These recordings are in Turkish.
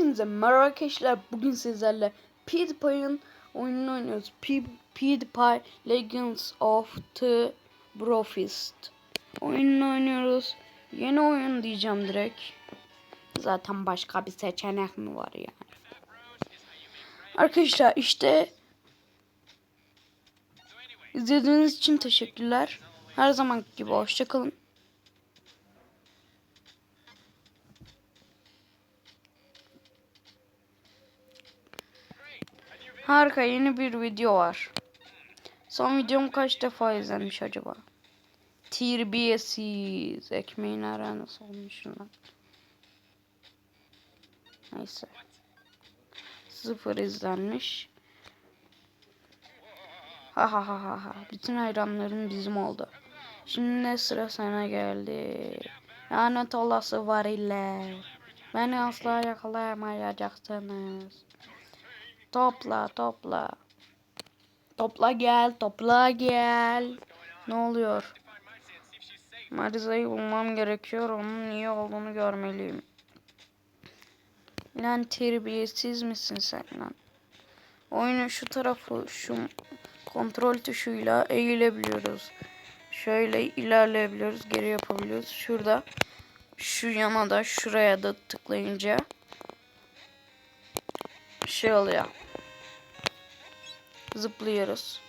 Hepinize merhaba arkadaşlar. Bugün sizlerle PewDiePie'ın oyununu oynuyoruz. Pe- PewDiePie Legends of the Brofist. Oyununu oynuyoruz. Yeni oyun diyeceğim direkt. Zaten başka bir seçenek mi var yani? Arkadaşlar işte izlediğiniz için teşekkürler. Her zaman gibi hoşçakalın. Harika yeni bir video var. Son videom kaç defa izlenmiş acaba? Terbiyesiz. Ekmeğin ara nasıl olmuş lan? Neyse. Sıfır izlenmiş. Ha ha ha ha ha. Bütün hayranlarım bizim oldu. Şimdi de sıra sana geldi. Lanet olası variller. Beni asla yakalayamayacaksınız. Topla topla. Topla gel topla gel. Ne oluyor? Mariza'yı bulmam gerekiyor. Onun iyi olduğunu görmeliyim. Lan terbiyesiz misin sen lan? Oyunun şu tarafı şu kontrol tuşuyla eğilebiliyoruz. Şöyle ilerleyebiliyoruz. Geri yapabiliyoruz. Şurada şu yana da şuraya da tıklayınca şey oluyor. Zıplıyoruz.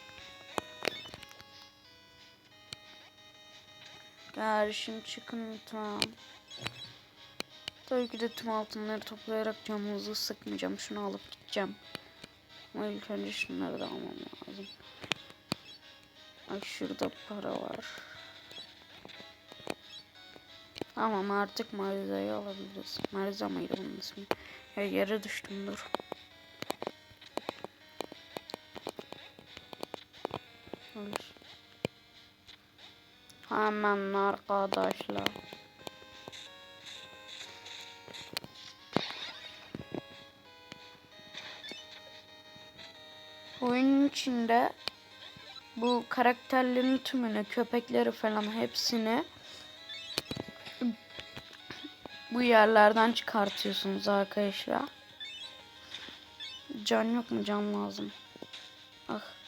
Kardeşim çıkın lütfen. Tabii ki de tüm altınları toplayarak canınızı sıkmayacağım. Şunu alıp gideceğim. Ama ilk önce şunları da almam lazım. Ay şurada para var. Tamam artık Mariza'yı alabiliriz. Mariza mıydı bunun ismi? Ya yere düştüm dur. Olur. Hemen arkadaşlar. Oyunun içinde bu karakterlerin tümünü, köpekleri falan hepsini bu yerlerden çıkartıyorsunuz arkadaşlar. Can yok mu? Can lazım. Ah.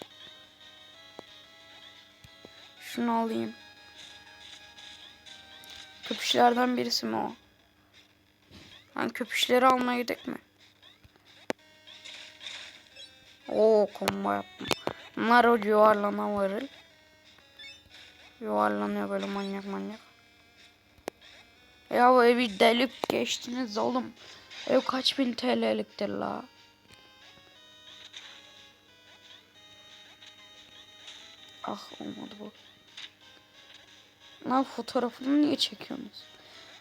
Şunu alayım. Köpüşlerden birisi mi o? Ben köpüşleri almaya gidelim mi? Oo combo yaptım. Bunlar o yuvarlana varır. Yuvarlanıyor böyle manyak manyak. Ya bu evi delip geçtiniz oğlum. Ev kaç bin TL'liktir la. Ah olmadı bu. Lan fotoğrafını niye çekiyorsunuz?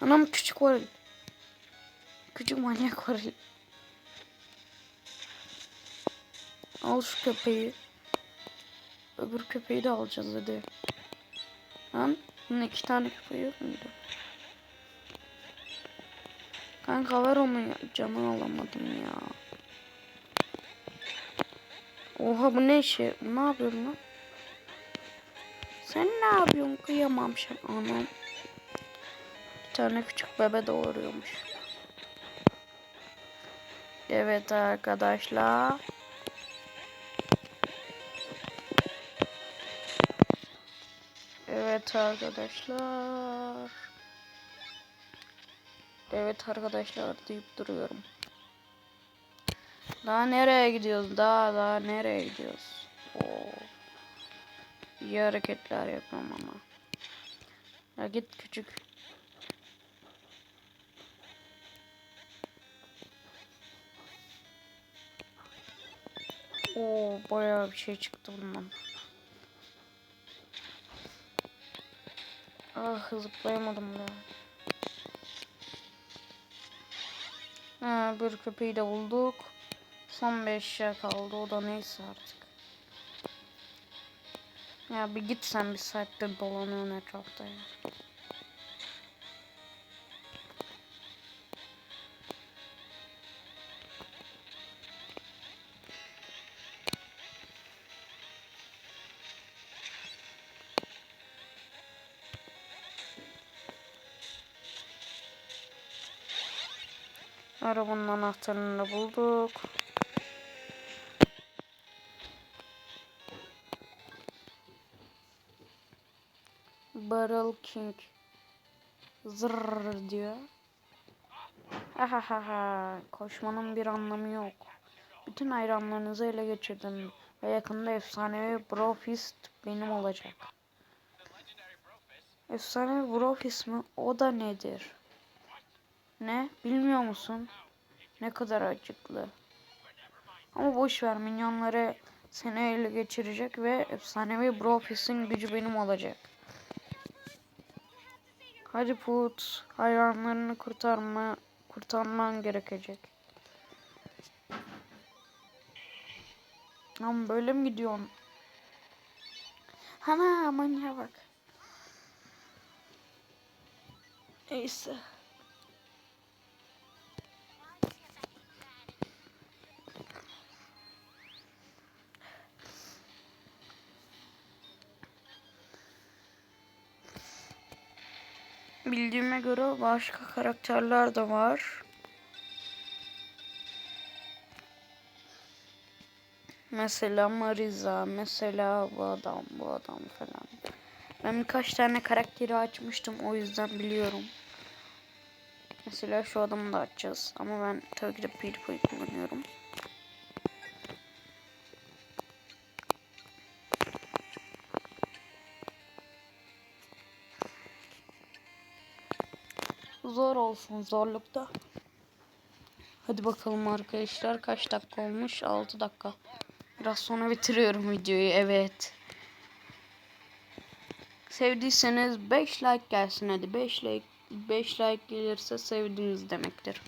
Anam küçük var. Küçük manyak var. Al şu köpeği. Öbür köpeği de alacağız hadi. Lan bunun iki tane köpeği yok muydu? Kanka ver onu. Canı alamadım ya. Oha bu ne işi? Ne yapıyorsun lan? Sen ne yapıyorsun? Kıyamam sen. Anam. Bir tane küçük bebe doğuruyormuş. Evet arkadaşlar. Evet arkadaşlar. Evet arkadaşlar deyip duruyorum. Daha nereye gidiyoruz? Daha daha nereye gidiyoruz? İyi hareketler yapıyorum ama. Ya git küçük. Oo bayağı bir şey çıktı bundan. Ah zıplayamadım da. Ha, bir köpeği de bulduk. Son 5 şey kaldı. O da neyse artık. Ya bir git sen bir saattir dolanıyorsun etrafta ya. Arabanın anahtarını da bulduk. Barrel King. Zırr diyor. Ahahaha. Koşmanın bir anlamı yok. Bütün hayranlarınızı ele geçirdim. Ve yakında efsanevi Brofist benim olacak. Efsanevi Brofist mi? O da nedir? Ne? Bilmiyor musun? Ne kadar acıklı. Ama boş ver minyonları seni ele geçirecek ve efsanevi Brofist'in gücü benim olacak. Hadi Put, hayranlarını kurtarma, kurtarman gerekecek. Ama böyle mi gidiyorsun? Ana manyağa bak. Neyse. Bildiğime göre başka karakterler de var. Mesela Mariza, mesela bu adam, bu adam falan. Ben birkaç tane karakteri açmıştım o yüzden biliyorum. Mesela şu adamı da açacağız. Ama ben tabii ki de PewDiePie kullanıyorum. Zor olsun zorlukta. Hadi bakalım arkadaşlar kaç dakika olmuş? 6 dakika. Biraz sonra bitiriyorum videoyu evet. Sevdiyseniz 5 like gelsin hadi 5 like 5 like gelirse sevdiniz demektir.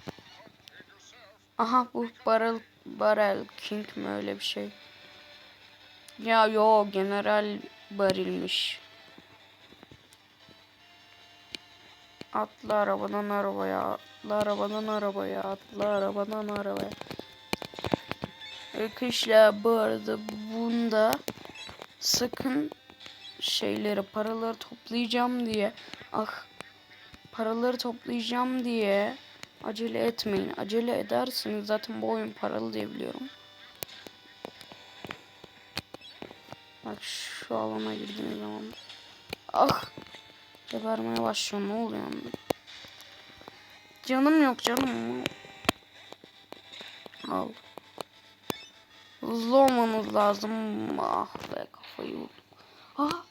Aha bu Barrel Barrel King mi öyle bir şey. Ya yo General Baril'miş. Atla arabadan arabaya, atla arabadan arabaya, atla arabadan arabaya. Arkadaşlar bu arada bunda sakın şeyleri paraları toplayacağım diye ah paraları toplayacağım diye acele etmeyin. Acele edersiniz zaten bu oyun paralı diye biliyorum. Bak şu alana girdiğiniz zaman ah gebermeye başlıyor ne oluyor. Canım yok canım. Al. Hızlı olmamız lazım. Ah be kafayı vurdum. Ah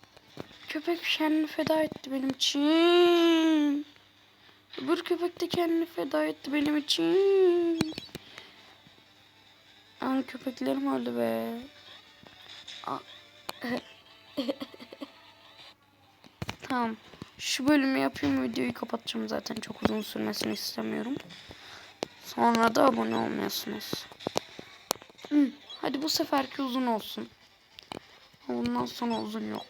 köpek kendini feda etti benim için. Öbür köpek de kendini feda etti benim için. An köpeklerim öldü be. Ah. tamam. Şu bölümü yapayım videoyu kapatacağım zaten çok uzun sürmesini istemiyorum. Sonra da abone olmuyorsunuz. Hı, hadi bu seferki uzun olsun. Ondan sonra uzun yok.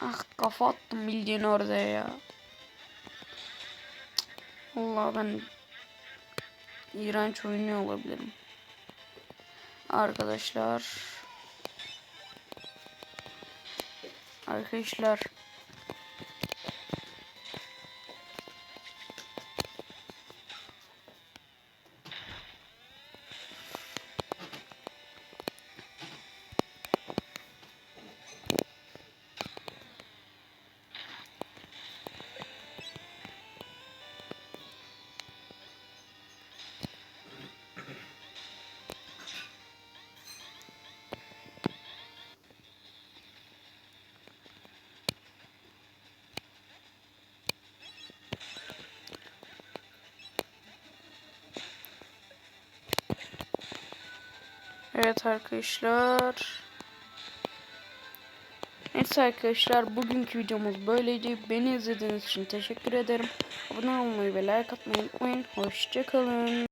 Ah kafa attım bildiğin orada ya. Allah ben iğrenç oynuyor olabilirim. Arkadaşlar. Arkadaşlar. Evet arkadaşlar. Neyse arkadaşlar bugünkü videomuz böyleydi. Beni izlediğiniz için teşekkür ederim. Abone olmayı ve like atmayı unutmayın. Hoşçakalın.